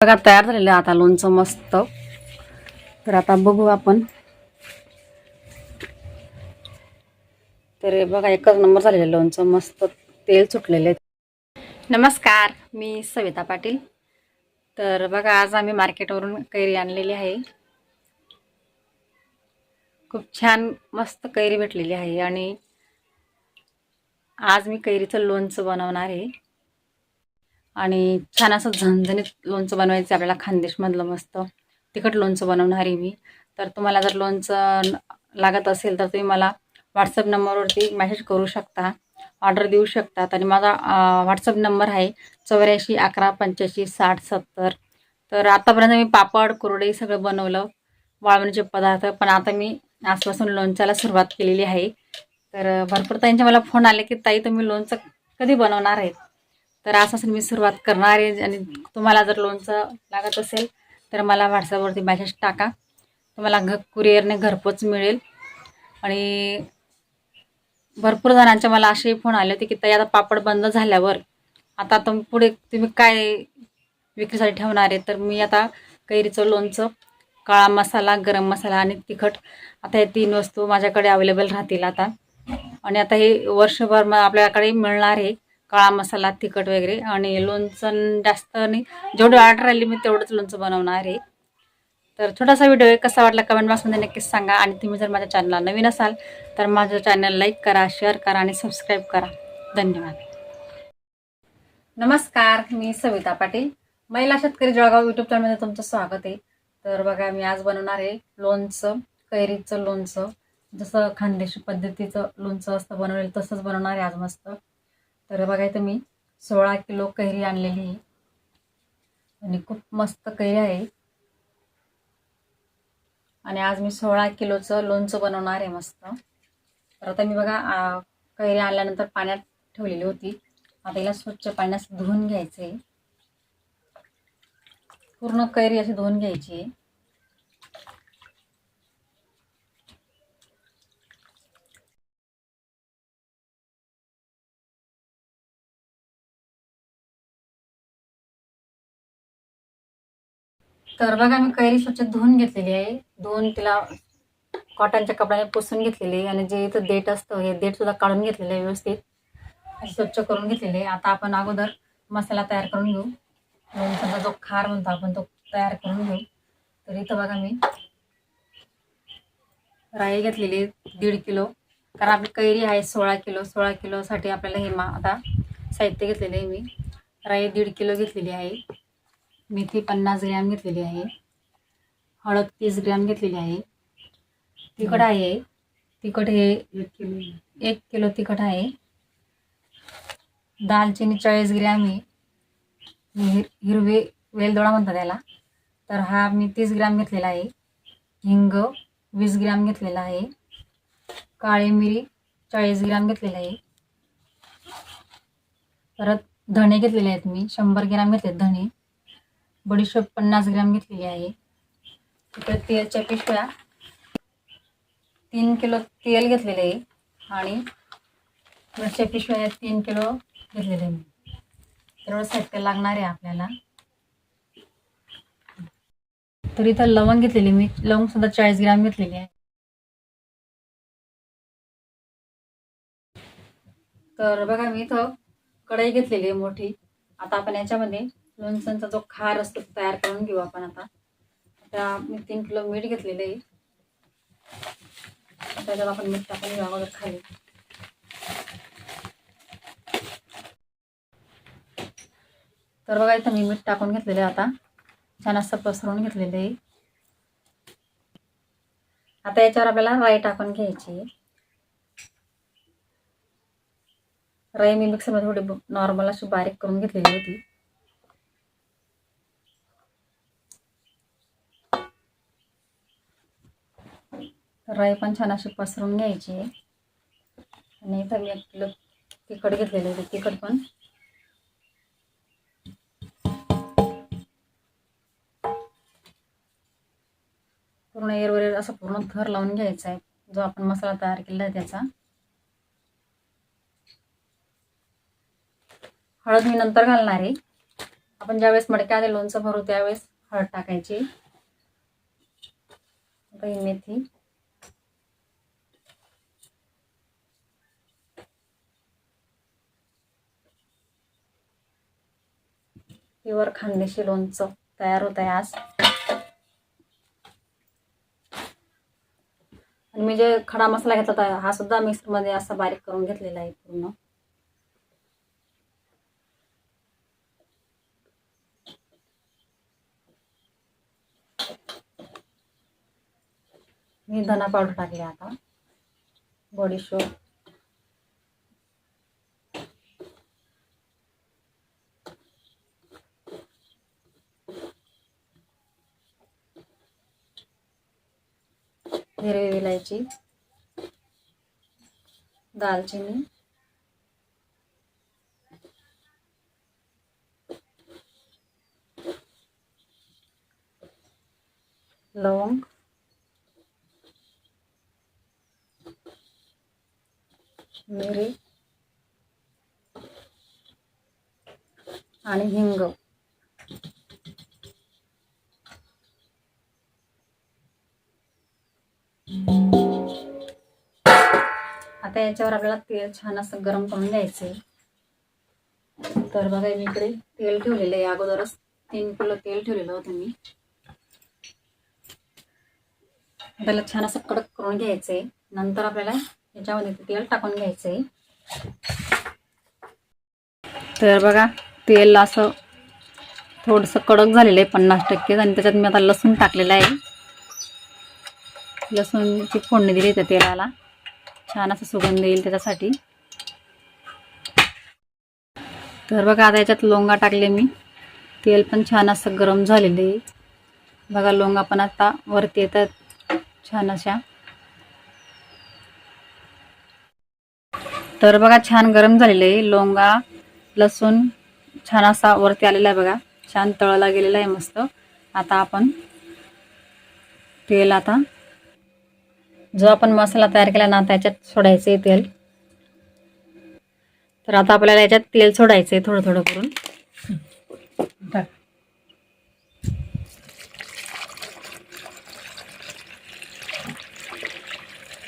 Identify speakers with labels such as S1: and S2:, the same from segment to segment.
S1: बघा तयार झालेलं आता लोणचं मस्त. तर आता बघू आपण. तर बघा एकच नंबर झालेलं आहे लोणचं मस्त. तेल सुटलेलं आहे. नमस्कार मी सविता पाटील. तर बघा आज आम्ही मार्केटवरून कैरी आणलेली आहे. खूप छान मस्त कैरी भेटलेली आहे आणि आज मी कैरीचं लोणचं बनवणार आहे. आणि छान असं झणझणीत लोणचं बनवायचं आहे आपल्याला खानदेशमधलं मस्त तिखट लोणचं बनवणार आहे मी. तर तुम्हाला जर लोणचं लागत असेल तर तुम्ही मला व्हॉट्सअप नंबरवरती मॅसेज करू शकता ऑर्डर देऊ शकतात आणि माझा व्हॉट्सअप नंबर आहे चौऱ्याऐंशी अकरा पंच्याऐंशी साठ सत्तर. तर आतापर्यंत मी पापड कुरडे सगळं बनवलं वाळवणीचे पदार्थ. पण आता मी आजपासून लोणच्याला सुरुवात केलेली आहे. तर भरपूर ताईंचे मला फोन आले की ताई तुम्ही लोणचं कधी बनवणार आहे तर असं मी सुरुवात करणार आहे आणि तुम्हाला जर लोणचं लागत असेल तर मला व्हॉट्सअपवरती मॅसेज टाका. तुम्हाला घ कुरिअरने घरपोच मिळेल. आणि भरपूर जणांचे मला असे फोन आले होते की ताई आता पापड बंद झाल्यावर आता तुम पुढे तुम्ही काय विक्रीसाठी ठेवणार आहे? तर मी आता कैरीचं लोणचं काळा मसाला गरम मसाला आणि तिखट आता हे तीन वस्तू माझ्याकडे अवेलेबल राहतील आता. आणि आता हे वर्षभर मग आपल्याकडे मिळणार आहे. काळा मसाला तिखट वगैरे आणि लोणचं जास्त नाही. जेवढी ऑर्डर आली मी तेवढंच लोणचं बनवणार आहे. तर छोटासा व्हिडिओ आहे कसा वाटला कमेंट बॉक्समध्ये नक्कीच सांगा. आणि तुम्ही जर माझ्या चॅनलला नवीन असाल तर माझं चॅनल लाईक करा शेअर करा आणि सबस्क्राईब करा. धन्यवाद. नमस्कार मी सविता पाटील. महिला शेतकरी जळगाव युट्यूब चॅनलमध्ये तुमचं स्वागत आहे. तर बघा मी आज बनवणार आहे लोणचं कैरीचं लोणचं. जसं खानदेशी पद्धतीचं लोणचं असतं बनवलेलं तसंच बनवणार आहे आज मस्त. तर बघा इथं मी सोळा किलो कैरी आणलेली आहे. आणि खूप मस्त कैरी आहे. आणि आज मी सोळा किलोचं लोणचं बनवणार आहे मस्त. तर आता मी बघा कैरी आणल्यानंतर पाण्यात ठेवलेली होती. आता हिला स्वच्छ पाण्यात धुवून घ्यायचं आहे पूर्ण कैरी अशी धुवून घ्यायची आहे. तर बघा मी कैरी स्वच्छ धुवून घेतलेली आहे. धुवून तिला कॉटनच्या कपड्याने पुसून घेतलेली आहे आणि जे इथं देठ असतं हे देठ सुद्धा काढून घेतलेलं आहे व्यवस्थित. स्वच्छ करून घेतलेले आहे. आता आपण अगोदर मसाला तयार करून घेऊ. समजा जो खार म्हणतो आपण तो तयार करून घेऊ. तर इथं बघा मी राई घेतलेली आहे दीड किलो. कारण आपली कैरी आहे सोळा किलो. सोळा किलोसाठी आपल्याला हे मा आता साहित्य घेतलेलं आहे मी. राई दीड किलो घेतलेली आहे. मेथी पन्नास ग्रॅम घेतलेली आहे. हळद तीस ग्रॅम घेतलेली आहे. तिखट आहे. तिखट हे एक किलो तिखट आहे. दालचिनी चाळीस ग्रॅम आहे. हिर हिरवे वेलदोडा म्हणतात त्याला. तर हा मी तीस ग्रॅम घेतलेला आहे. हिंग वीस ग्रॅम घेतलेला आहे. काळी मिरी चाळीस ग्रॅम घेतलेला आहे. परत धणे घेतलेले आहेत मी. शंभर ग्रॅम घेतले धणे. बडीशोप पन्नास ग्रॅम घेतलेली आहे. इकडे तेलच्या पिशव्या. तीन किलो तेल घेतलेले आहे. आणि मिरच्या पिशव्या या तीन किलो घेतलेले आहे मी. तेवढं साहित्य लागणार आहे आपल्याला. तर इथं लवंग घेतलेली मी. लवंग सुद्धा चाळीस ग्रॅम घेतलेली आहे. तर बघा मी इथं कढई घेतलेली आहे मोठी. आता आपण याच्यामध्ये लोणचांचा जो खार असतो तो तयार करून घेऊ आपण आता. आता मी तीन किलो मीठ घेतलेलं आहे. त्याच्यात आपण मीठ टाकून घेऊ अगोदर खाली. तर बघा इथं मी मीठ टाकून घेतलेलं आहे आता. छान असं पसरून घेतलेलं आहे. आता याच्यावर आपल्याला राई टाकून घ्यायची आहे. राई मी मिक्सरमध्ये थोडी नॉर्मल अशी बारीक करून घेतलेली होती. राई पण छान अशी पसरून घ्यायची. आहे आणि इथं मी एक किलो तिखट घेतलेलं आहे तिखट पण. पूर्ण एरवर असं पूर्ण थर लावून घ्यायचा आहे. जो आपण मसाला तयार केलेला आहे त्याचा. हळद मी नंतर घालणार आहे. आपण ज्यावेळेस मडक्यामध्ये लोणचं भरू त्यावेळेस हळद टाकायची. मेथी. प्युअर खानदेशी लोणचं तयार होत आहे आज. आणि मी जे खडा मसाला घेतला होता हा सुद्धा मिक्सरमध्ये असा बारीक करून घेतलेला आहे पूर्ण. मी धना पावडर टाकले आता. बॉडी शोप विलायची दालचिनी लवंग मिरी आणि हिंग. आता याच्यावर आपल्याला तेल छान असं गरम करून घ्यायचंय. तर बघा मी इकडे तेल ठेवलेलं आहे. अगोदरच तीन किलो तेल ठेवलेलं होतं मी. त्याला छान असं कडक करून घ्यायचंय. नंतर आपल्याला याच्यामध्ये तेल टाकून घ्यायचंय. तर बघा तेल असं थोडंसं कडक झालेलं आहे पन्नास टक्के. आणि त्याच्यात मी आता लसूण टाकलेलं आहे. लसूणची फोडणी दिली त्या तेलाला. छान असं सुगंध येईल त्याच्यासाठी. तर बघा आता याच्यात लोंगा टाकले मी. तेल पण छान असं गरम झालेलं आहे. बघा लोंगा पण आता वरती येतात छान अशा. तर बघा छान गरम झालेलं आहे. लोंगा लसूण छान असा वरती आलेला आहे बघा. छान तळला गेलेला आहे मस्त. आता आपण तेल आता जो आपण मसाला तयार केला ना त्याच्यात सोडायचे तेल. तर आता आपल्याला याच्यात तेल सोडायचंय थोडं थोडं करून.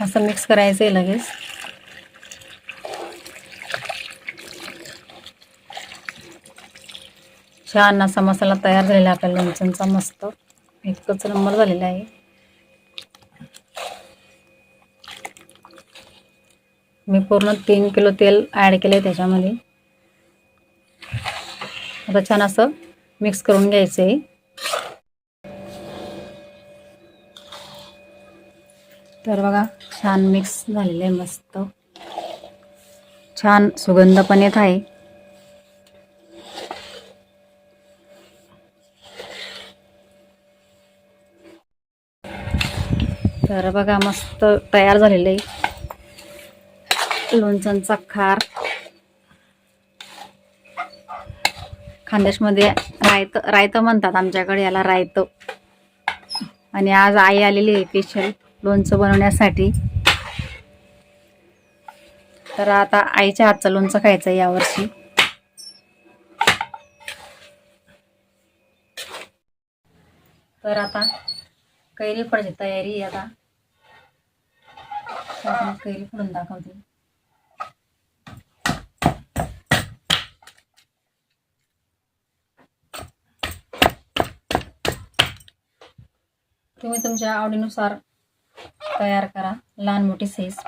S1: असं मिक्स करायचं आहे लगेच. छान असा मसाला तयार झालेला आहे आपल्या लोणच्यांचा मस्त. एकच नंबर झालेला आहे. मी पूर्ण तीन किलो तेल ॲड केलं आहे त्याच्यामध्ये. आता छान असं मिक्स करून घ्यायचं आहे तर बघा छान मिक्स झालेलं आहे मस्त. छान सुगंध पण येत आहे. तर बघा मस्त तयार झालेलं आहे. लोणच्यांचा खार. खानदेशमध्ये रायत रायतं म्हणतात आमच्याकडे याला रायतं. आणि आज आई आलेली आहे स्पेशल लोणचं बनवण्यासाठी. तर आता आईच्या हातचं लोणचं खायचं यावर्षी. तर आता कैरी फळाची तयारी आता. कैरी फोडून दाखवते. तुम्ही तुमच्या आवडीनुसार तयार करा. लहान मोठी साईज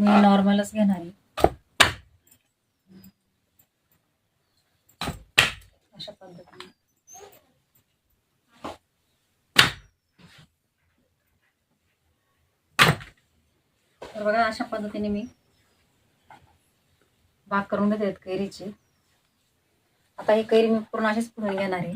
S1: मी नॉर्मलच घेणार आहे. अशा पद्धतीने. तर बघा अशा पद्धतीने मी भाग करून घेते कैरीची. आता ही कैरी मी पूर्ण अशीच पुरून घेणार आहे.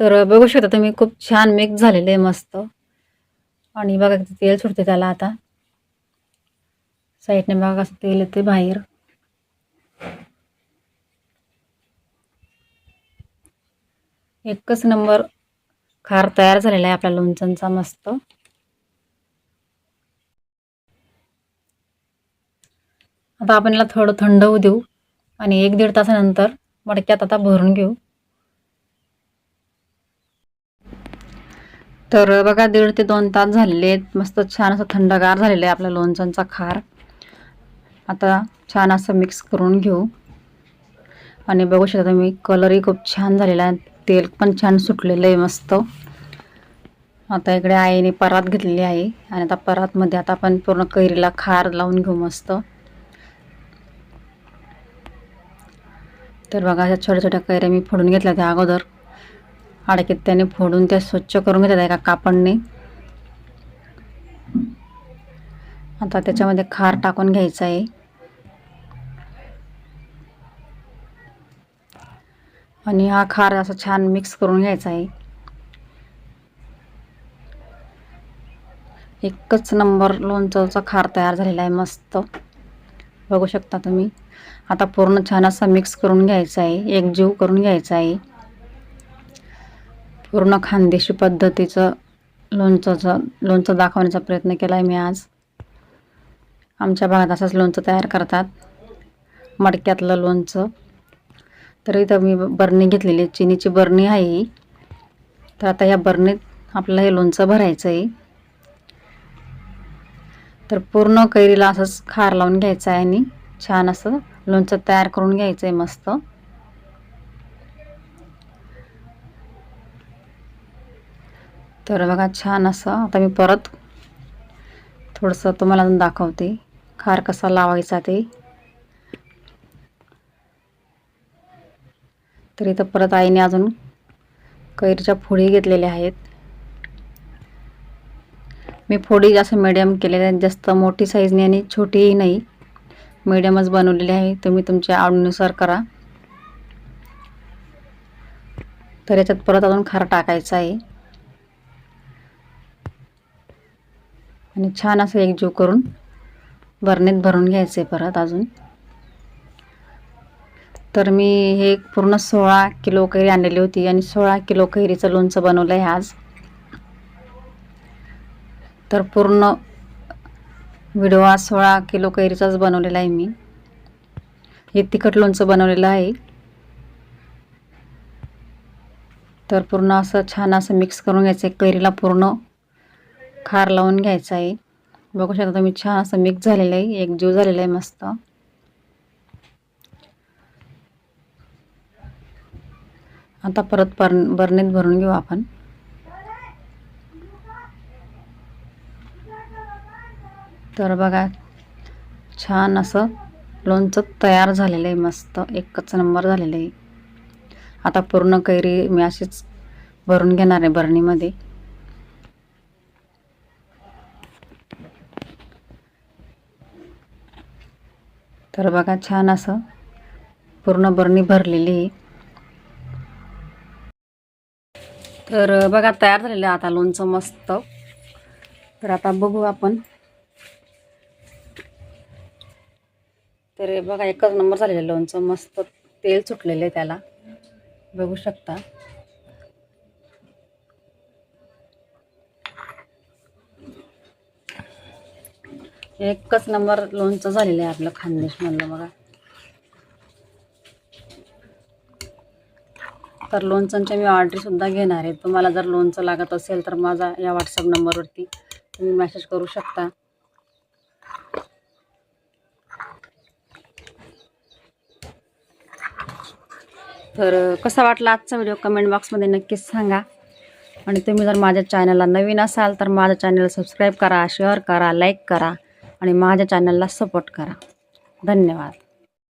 S1: तर बघू शकता तुम्ही खूप छान मिक्स झालेले आहे मस्त. आणि बघा तेल सुटते त्याला आता. साईडने बघा कसं तेल येते बाहेर. एकच नंबर खार तयार झालेला आहे आपल्या लोणचांचा मस्त. आता आपण याला थोडं थंड होऊ देऊ आणि एक दीड तासानंतर मडक्यात आता भरून घेऊ. तर बघा दीड ते दोन तास झालेले आहेत. मस्त छान असं थंडगार झालेलं आहे आपल्या लोणचांचा खार. आता छान असं मिक्स करून घेऊ. आणि बघू शकता तुम्ही कलरही खूप छान झालेला आहे. तेल पण छान सुटलेलं आहे मस्त. आता इकडे आईने परात घेतलेली आहे आणि आता परातमध्ये आता आपण पूर्ण कैरीला खार लावून घेऊ मस्त. तर बघा अशा छोट्या छोट्या कैऱ्या मी फोडून घेतल्या त्या अगोदर. आडकीत त्याने फोडून त्या स्वच्छ करून घेतल्या एका कापडने. आता त्याच्यामध्ये खार टाकून घ्यायचं आहे. आणि हा खार असा छान मिक्स करून घ्यायचा आहे. एकच नंबर लोणचंचा खार तयार झालेला आहे मस्त. बघू शकता तुम्ही. आता पूर्ण छान असा मिक्स करून घ्यायचा आहे एकजीव करून घ्यायचा आहे. पूर्ण खानदेशी पद्धतीचं लोणचंचं लोणचं दाखवण्याचा प्रयत्न केला आहे मी आज. आमच्या भागात असंच लोणचं तयार करतात. मडक्यातलं लोणचं. तर इथं मी बरणी घेतलेली आहे. चिनीची बरणी आहे ही. तर आता या बरणीत आपल्याला हे लोणचं भरायचं आहे. तर पूर्ण कैरीला असंच खार लावून घ्यायचं आहे आणि छान असं लोणचं तयार करून घ्यायचं आहे मस्त. तर बघा छान असं. आता मी परत थोडंसं तुम्हाला अजून दाखवते खार कसा लावायचा ते. तर इथं परत आईने अजून कैरीच्या फोडी घेतलेल्या आहेत. मी फोडी जास्त मिडियम केलेल्या आहेत. जास्त मोठी साईजने आणि छोटीही नाही. मिडियमच बनवलेली आहे. तुम्ही तुमच्या आवडीनुसार करा. तर याच्यात परत अजून खार टाकायचा आहे. आणि छान असं एकजीव करून भरणीत भरून घ्यायचं आहे परत अजून. तर मी हे पूर्ण सोळा किलो कैरी आणलेली होती आणि सोळा किलो कैरीचं लोणचं बनवलं आहे आज. तर पूर्ण व्हिडिओ सोळा किलो कैरीचाच बनवलेला आहे मी. हे तिखट लोणचं बनवलेलं आहे. तर पूर्ण असं छान असं मिक्स करून घ्यायचं आहे. कैरीला पूर्ण खार लावून घ्यायचं आहे. बघू शकता तुम्ही छान असं मिक्स झालेलं आहे. एक जीव झालेला आहे मस्त. आता परत पर बरणीत भरून घेऊ आपण. तर बघा छान असं लोणचं तयार झालेलं आहे मस्त एकच नंबर झालेलं आहे. आता पूर्ण कैरी मी अशीच भरून घेणार आहे बरणीमध्ये. तर बघा छान असं पूर्ण बरणी भरलेली आहे. तर बघा तयार झालेलं आहे आता लोणचं मस्त. तर आता बघू आपण. तर बघा एकच नंबर झालेलं आहे लोणचं मस्त. तेल सुटलेलं आहे त्याला. बघू शकता. एकच नंबर लोणचं झालेलं आहे आपलं खानदेश म्हणलं बघा. तर लोणचांच्या मी ऑर्डरसुद्धा घेणार आहे. तुम्हाला जर लोणचं लागत असेल तर माझा या व्हॉट्सअप नंबरवरती तुम्ही मेसेज करू शकता. तर कसा वाटला आजचा व्हिडिओ कमेंट बॉक्समध्ये नक्कीच सांगा. आणि तुम्ही जर माझ्या चॅनलला नवीन असाल तर माझ्या चॅनल सबस्क्राईब करा शेअर करा लाईक करा आणि माझ्या चॅनलला सपोर्ट करा. धन्यवाद.